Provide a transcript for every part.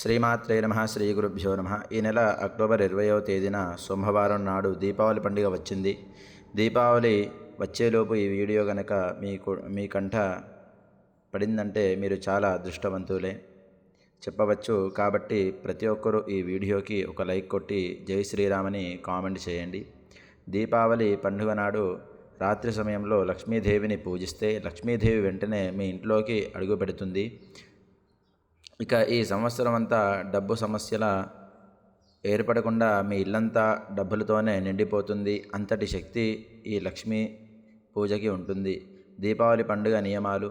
శ్రీమాత్రే నమ శ్రీ గురుభ్యో నమ. ఈ నెల అక్టోబర్ ఇరవయో తేదీన సోమవారం నాడు దీపావళి పండుగ వచ్చింది. దీపావళి వచ్చేలోపు ఈ వీడియో కనుక మీకు మీ కంట పడిందంటే మీరు చాలా అదృష్టవంతులే. చెప్పవచ్చు కాబట్టి ప్రతి ఒక్కరూ ఈ వీడియోకి ఒక లైక్ కొట్టి జై శ్రీరామని కామెంట్ చేయండి. దీపావళి పండుగ నాడు రాత్రి సమయంలో లక్ష్మీదేవిని పూజిస్తే లక్ష్మీదేవి వెంటనే మీ ఇంట్లోకి అడుగు పెడుతుంది. ఇక ఈ సంవత్సరం అంతా డబ్బు సమస్యల ఏర్పడకుండా మీ ఇల్లంతా డబ్బులతోనే నిండిపోతుంది. అంతటి శక్తి ఈ లక్ష్మీ పూజకి ఉంటుంది. దీపావళి పండుగ నియమాలు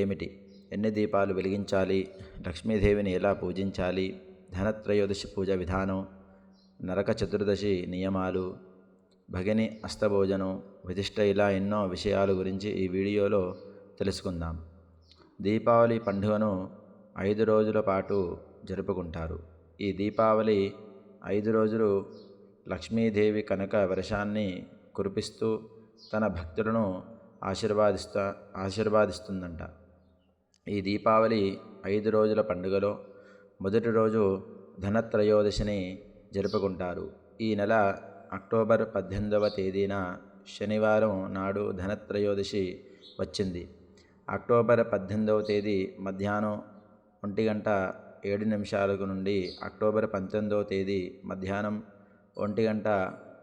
ఏమిటి? ఎన్ని దీపాలు వెలిగించాలి? లక్ష్మీదేవిని ఎలా పూజించాలి? ధనత్రయోదశి పూజ విధానం నరక చతుర్దశి నియమాలు భగిని అస్తభోజనం విశిష్ట ఇలా ఎన్నో విషయాల గురించి ఈ వీడియోలో తెలుసుకుందాం. దీపావళి పండుగను ఐదు రోజుల పాటు జరుపుకుంటారు. ఈ దీపావళి ఐదు రోజులు లక్ష్మీదేవి కనుక వర్షాన్ని కురిపిస్తూ తన భక్తులను ఆశీర్వాదిస్తా ఆశీర్వాదిస్తుందంట. ఈ దీపావళి ఐదు రోజుల పండుగలో మొదటి రోజు ధనత్రయోదశిని జరుపుకుంటారు. ఈ నెల అక్టోబర్ పద్దెనిమిదవ తేదీన శనివారం నాడు ధనత్రయోదశి వచ్చింది. అక్టోబర్ పద్దెనిమిదవ తేదీ మధ్యాహ్నం ఒంటి గంట ఏడు నిమిషాలకు నుండి అక్టోబర్ పంతొమ్మిదవ తేదీ మధ్యాహ్నం ఒంటి గంట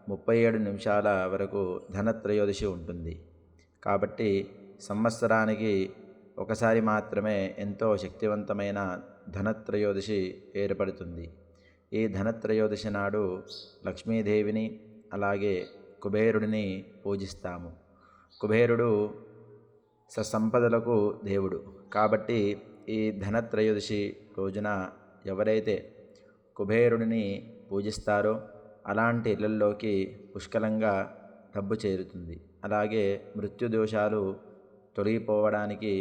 ముప్పై ఏడు నిమిషాల వరకు ధనత్రయోదశి ఉంటుంది. కాబట్టి సంవత్సరానికి ఒకసారి మాత్రమే ఎంతో శక్తివంతమైన ధనత్రయోదశి ఏర్పడుతుంది. ఈ ధనత్రయోదశి నాడు లక్ష్మీదేవిని అలాగే కుబేరుడిని పూజిస్తాము. కుబేరుడు ససంపదలకు దేవుడు. కాబట్టి ఈ ధనత్రయోదశి రోజున ఎవరైతే కుబేరుడిని పూజిస్తారో అలాంటి ఇళ్ళల్లోకి పుష్కలంగా డబ్బు చేరుతుంది. అలాగే మృత్యుదోషాలు తొలగిపోవడానికి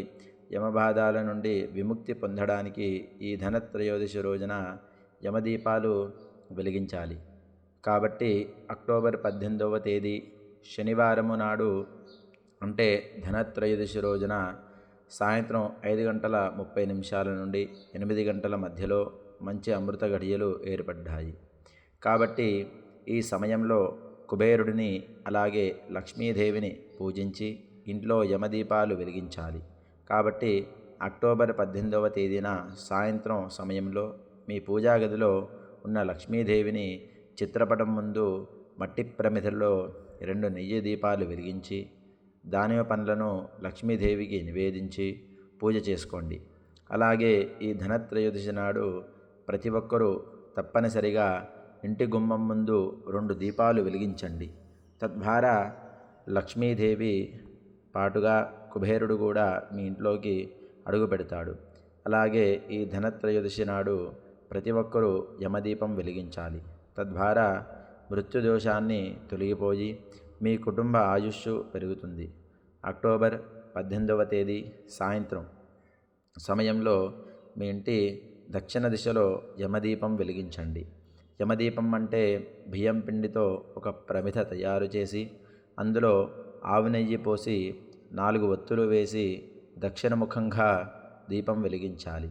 యమబాధాల నుండి విముక్తి పొందడానికి ఈ ధనత్రయోదశి రోజున యమదీపాలు వెలిగించాలి. కాబట్టి అక్టోబర్ పద్దెనిమిదవ తేదీ శనివారము నాడు అంటే ధనత్రయోదశి రోజున సాయంత్రం ఐదు గంటల ముప్పై నిమిషాల నుండి ఎనిమిది గంటల మధ్యలో మంచి అమృత ఘడియలు ఏర్పడ్డాయి. కాబట్టి ఈ సమయంలో కుబేరుడిని అలాగే లక్ష్మీదేవిని పూజించి ఇంట్లో యమదీపాలు వెలిగించాలి. కాబట్టి అక్టోబర్ పద్దెనిమిదవ తేదీన సాయంత్రం సమయంలో మీ పూజా గదిలో ఉన్న లక్ష్మీదేవిని చిత్రపటం ముందు మట్టి ప్రమిదల్లో రెండు నెయ్యి దీపాలు వెలిగించి దానిమ పండ్లను లక్ష్మీదేవికి నివేదించి పూజ చేసుకోండి. అలాగే ఈ ధనత్రయోదశి నాడు ప్రతి ఒక్కరూ తప్పనిసరిగా ఇంటి గుమ్మం ముందు రెండు దీపాలు వెలిగించండి. తద్వారా లక్ష్మీదేవి పాటుగా కుబేరుడు కూడా మీ ఇంట్లోకి అడుగు పెడతాడు. అలాగే ఈ ధనత్రయోదశి నాడు ప్రతి ఒక్కరూ యమదీపం వెలిగించాలి. తద్వారా మృత్యుదోషాన్ని తొలగిపోయి మీ కుటుంబ ఆయుష్ పెరుగుతుంది. అక్టోబర్ పద్దెనిమిదవ తేదీ సాయంత్రం. సమయంలో మీ ఇంటి దక్షిణ దిశలో యమదీపం వెలిగించండి. యమదీపం అంటే బియ్యం పిండితో ఒక ప్రమిథ తయారు చేసి అందులో ఆవు నెయ్యి పోసి నాలుగు ఒత్తులు వేసి దక్షిణముఖంగా దీపం వెలిగించాలి.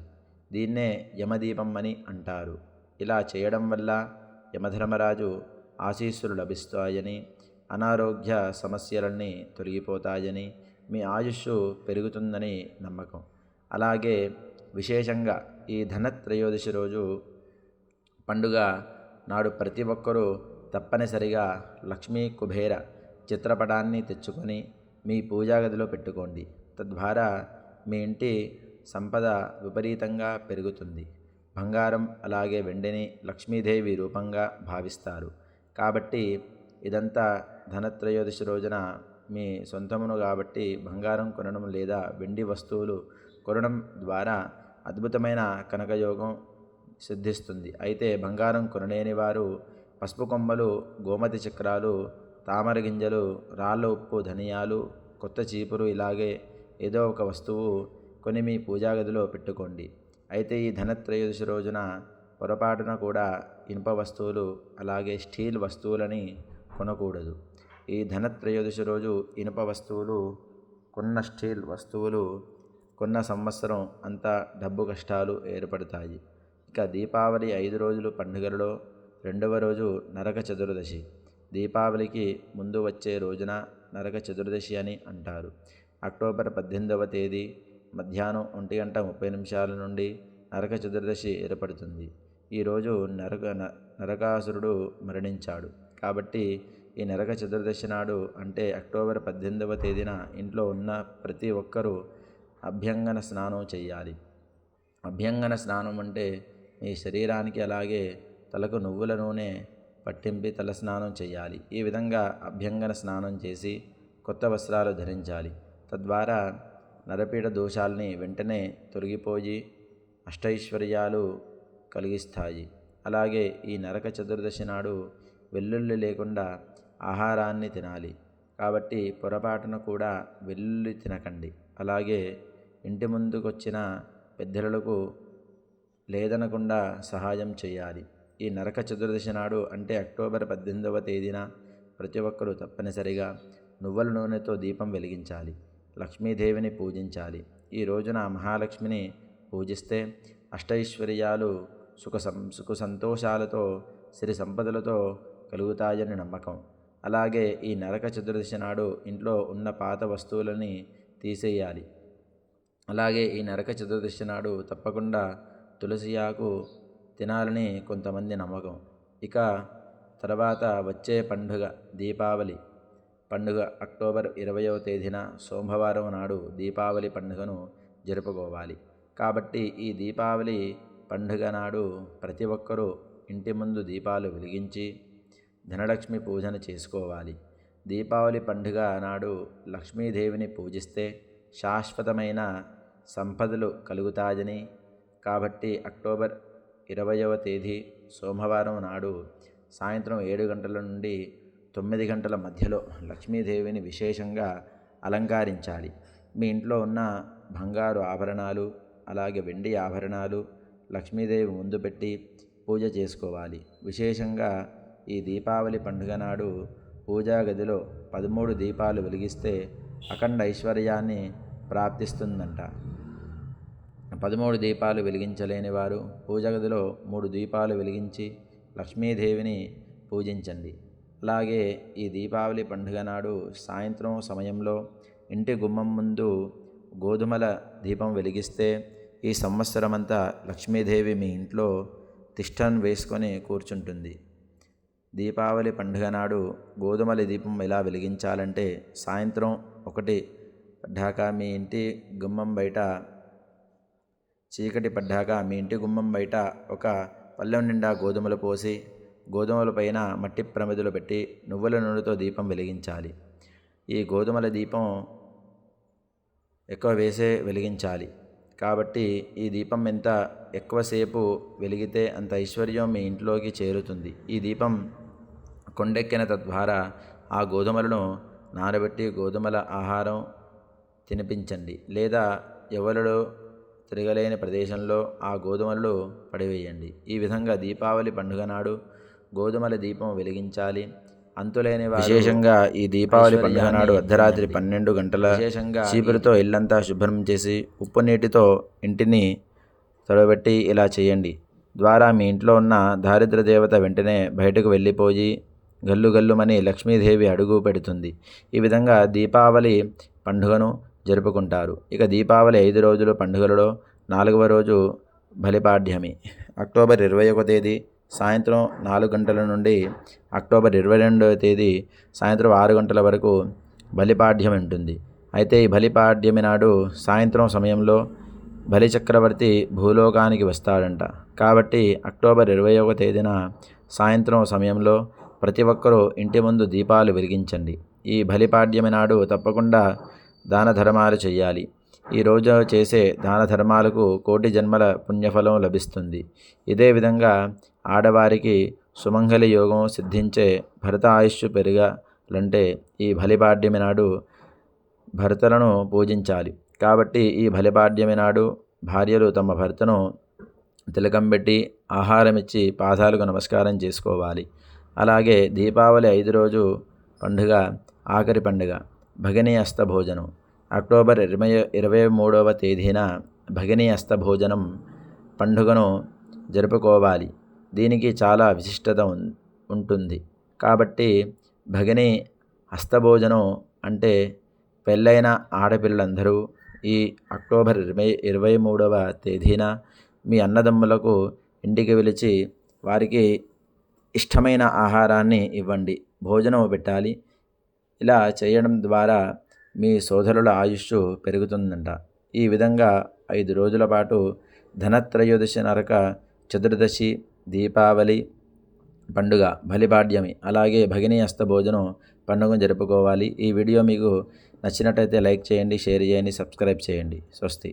దీన్నే యమదీపం అని అంటారు. ఇలా చేయడం వల్ల యమధర్మరాజు ఆశీస్సులు లభిస్తాయని అనారోగ్య సమస్యలన్నీ తొలగిపోతాయని మీ ఆయుష్షు పెరుగుతుందని నమ్మకం. అలాగే విశేషంగా ఈ ధనత్రయోదశి రోజు పండుగ నాడు ప్రతి ఒక్కరూ తప్పనిసరిగా లక్ష్మీ కుబేర చిత్రపటాన్ని తెచ్చుకొని మీ పూజా గదిలో పెట్టుకోండి. తద్వారా మీ ఇంటి సంపద విపరీతంగా పెరుగుతుంది. బంగారం అలాగే వెండిని లక్ష్మీదేవి రూపంగా భావిస్తారు. కాబట్టి ఇదంతా ధనత్రయోదశి రోజున మీ సొంతమును కాబట్టి బంగారం కొనడం లేదా వెండి వస్తువులు కొనడం ద్వారా అద్భుతమైన కనకయోగం సిద్ధిస్తుంది. అయితే బంగారం కొనలేని వారు పసుపు కొమ్మలు గోమతి చక్రాలు తామర గింజలు రాళ్ళ ఉప్పు ధనియాలు కొత్త చీపురు ఇలాగే ఏదో ఒక వస్తువు కొని మీ పూజా గదిలో పెట్టుకోండి. అయితే ఈ ధనత్రయోదశి రోజున పొరపాటున కూడా ఇనుప వస్తువులు అలాగే స్టీల్ వస్తువులని కొనకూడదు. ఈ ధనత్రయోదశి రోజు ఇనుప వస్తువులు కొన్న స్టీల్ వస్తువులు కొన్న సంవత్సరం అంతా డబ్బు కష్టాలు ఏర్పడతాయి. ఇక దీపావళి ఐదు రోజులు పండుగలలో రెండవ రోజు నరక చతుర్దశి. దీపావళికి ముందు వచ్చే రోజున నరక చతుర్దశి అని అంటారు. అక్టోబర్ పద్దెనిమిదవ తేదీ మధ్యాహ్నం ఒంటి గంట ముప్పై నిమిషాల నుండి నరక చతుర్దశి ఏర్పడుతుంది. ఈరోజు నరక నరకాసురుడు మరణించాడు. కాబట్టి ఈ నరక చతుర్దశి నాడు అంటే అక్టోబర్ పద్దెనిమిదవ తేదీన ఇంట్లో ఉన్న ప్రతి ఒక్కరూ అభ్యంగన స్నానం చేయాలి. అభ్యంగన స్నానం అంటే మీ శరీరానికి అలాగే తలకు నువ్వుల నూనె పట్టింపి తల స్నానం చేయాలి. ఈ విధంగా అభ్యంగన స్నానం చేసి కొత్త వస్త్రాలు ధరించాలి. తద్వారా నరపీడ దోషాల్ని వెంటనే తొలగిపోయి అష్టైశ్వర్యాలు కలిగిస్తాయి. అలాగే ఈ నరక చతుర్దశి నాడు వెల్లుల్లి లేకుండా ఆహారాన్ని తినాలి. కాబట్టి పొరపాటున కూడా వెల్లుల్లి తినకండి. అలాగే ఇంటి ముందుకొచ్చిన పెద్దలకు లేదనకుండా సహాయం చేయాలి. ఈ నరక చతుర్దశి నాడు అంటే అక్టోబర్ పద్దెనిమిదవ తేదీన ప్రతి ఒక్కరూ తప్పనిసరిగా నువ్వుల నూనెతో దీపం వెలిగించాలి. లక్ష్మీదేవిని పూజించాలి. ఈ రోజున మహాలక్ష్మిని పూజిస్తే అష్టైశ్వర్యాలు సుఖ సం సుఖ సంతోషాలతో సిరి సంపదలతో కలుగుతాయని నమ్మకం. అలాగే ఈ నరక చతుర్దశి నాడు ఇంట్లో ఉన్న పాత వస్తువులని తీసేయాలి. అలాగే ఈ నరక చతుర్దశి నాడు తప్పకుండా తులసి ఆకు తినాలని కొంతమంది నమ్మకం. ఇక తర్వాత వచ్చే పండుగ దీపావళి. పండుగ అక్టోబర్ ఇరవయో తేదీన సోమవారం నాడు దీపావళి పండుగను జరుపుకోవాలి. కాబట్టి ఈ దీపావళి పండుగ నాడు ప్రతి ఒక్కరూ ఇంటి ముందు దీపాలు వెలిగించి ధనలక్ష్మి పూజన చేసుకోవాలి. దీపావళి పండుగ నాడు లక్ష్మీదేవిని పూజిస్తే శాశ్వతమైన సంపదలు కలుగుతాయని. కాబట్టి అక్టోబర్ ఇరవయవ తేదీ సోమవారం నాడు సాయంత్రం ఏడు గంటల నుండి తొమ్మిది గంటల మధ్యలో లక్ష్మీదేవిని విశేషంగా అలంకరించాలి. మీ ఇంట్లో ఉన్న బంగారు ఆభరణాలు అలాగే వెండి ఆభరణాలు లక్ష్మీదేవి ముందు పెట్టి పూజ చేసుకోవాలి. విశేషంగా ఈ దీపావళి పండుగ నాడు పూజా గదిలో పదమూడు దీపాలు వెలిగిస్తే అఖండ ఐశ్వర్యాన్ని ప్రాప్తిస్తుందంట. పదమూడు దీపాలు వెలిగించలేని వారు పూజ గదిలో మూడు దీపాలు వెలిగించి లక్ష్మీదేవిని పూజించండి. అలాగే ఈ దీపావళి పండుగ నాడు సాయంత్రం సమయంలో ఇంటి గుమ్మం ముందు గోధుమల దీపం వెలిగిస్తే ఈ సంవత్సరమంతా లక్ష్మీదేవి మీ ఇంట్లో తిష్టన్ వేసుకొని కూర్చుంటుంది. దీపావళి పండుగ నాడు గోధుమల దీపం ఎలా వెలిగించాలంటే సాయంత్రం ఒకటి పడ్డాక మీ ఇంటి గుమ్మం బయట చీకటి పడ్డాక మీ ఇంటి గుమ్మం బయట ఒక పళ్ళెం నిండా గోధుమలు పోసి గోధుమల పైన మట్టి ప్రమిదలు పెట్టి నువ్వుల నూనెతో దీపం వెలిగించాలి. ఈ గోధుమల దీపం ఎక్కువ వేసే వెలిగించాలి. కాబట్టి ఈ దీపం ఎంత ఎక్కువసేపు వెలిగితే అంత ఐశ్వర్యం మీ ఇంట్లోకి చేరుతుంది. ఈ దీపం కొండెక్కిన తద్వారా ఆ గోధుమలను నానబెట్టి గోధుమల ఆహారం తినిపించండి. లేదా ఎవరిలో తిరగలేని ప్రదేశంలో ఆ గోధుమలను పడివేయండి. ఈ విధంగా దీపావళి పండుగ నాడు గోధుమల దీపం వెలిగించాలి. అంతులేని విశేషంగా ఈ దీపావళి పండుగ నాడు అర్ధరాత్రి పన్నెండు గంటల విశేషంగా చీపురుతో ఇల్లంతా శుభ్రం చేసి ఉప్పు నీటితో ఇంటిని తొడబెట్టి ఇలా చేయండి. ద్వారా మీ ఇంట్లో ఉన్న దారిద్ర దేవత వెంటనే బయటకు వెళ్ళిపోయి గల్లు గల్లుమని లక్ష్మీదేవి అడుగు పెడుతుంది. ఈ విధంగా దీపావళి పండుగను జరుపుకుంటారు. ఇక దీపావళి ఐదు రోజుల పండుగలలో నాలుగవ రోజు బలిపాడ్యమి. అక్టోబర్ ఇరవై ఒక తేదీ సాయంత్రం నాలుగు గంటల నుండి అక్టోబర్ ఇరవై రెండవ తేదీ సాయంత్రం ఆరు గంటల వరకు బలిపాడ్యం ఉంటుంది. అయితే ఈ బలిపాడ్యమి నాడు సాయంత్రం సమయంలో బలి చక్రవర్తి భూలోకానికి వస్తాడంట. కాబట్టి అక్టోబర్ ఇరవై ఒక తేదీన సాయంత్రం సమయంలో ప్రతి ఒక్కరూ ఇంటి ముందు దీపాలు వెలిగించండి. ఈ బలిపాడ్యమి నాడు తప్పకుండా దాన ధర్మాలు చేయాలి ఈ రోజు చేసే దాన ధర్మాలకు కోటి జన్మల పుణ్యఫలం లభిస్తుంది. ఇదే విధంగా ఆడవారికి సుమంగళి యోగం సిద్ధించే భరత ఆయుష్ పెరగాలంటే ఈ బలిపాడ్యమి నాడు భర్తలను పూజించాలి. కాబట్టి ఈ బలిపాడ్యమి నాడు భార్యలు తమ భర్తను తిలకం పెట్టి ఆహారం ఇచ్చి పాదాలకు నమస్కారం చేసుకోవాలి. అలాగే దీపావళి ఐదు రోజు పండుగ ఆఖరి పండుగ భగిని అస్తభోజనం అక్టోబర్ ఇరవై ఇరవై మూడవ తేదీన భగిని అస్తభోజనం పండుగను జరుపుకోవాలి. దీనికి చాలా విశిష్టత ఉంటుంది. కాబట్టి భగిని హస్తభోజనం అంటే పెళ్ళైన ఆడపిల్లలందరూ ఈ అక్టోబర్ ఇరవై ఇరవై మూడవ తేదీన మీ అన్నదమ్ములకు ఇంటికి పిలిచి వారికి ఇష్టమైన ఆహారాన్ని ఇవ్వండి. భోజనం పెట్టాలి. ఇలా చేయడం ద్వారా మీ సోదరుల ఆయుష్ పెరుగుతుందంట. ఈ విధంగా ఐదు రోజుల పాటు ధనత్రయోదశి నరక చతుర్దశి దీపావళి పండుగ బలిపాడ్యమి అలాగే భగిని హస్త భోజనం పండుగను జరుపుకోవాలి. ఈ వీడియో మీకు నచ్చినట్టయితే లైక్ చేయండి షేర్ చేయండి సబ్స్క్రైబ్ చేయండి. స్వస్తి.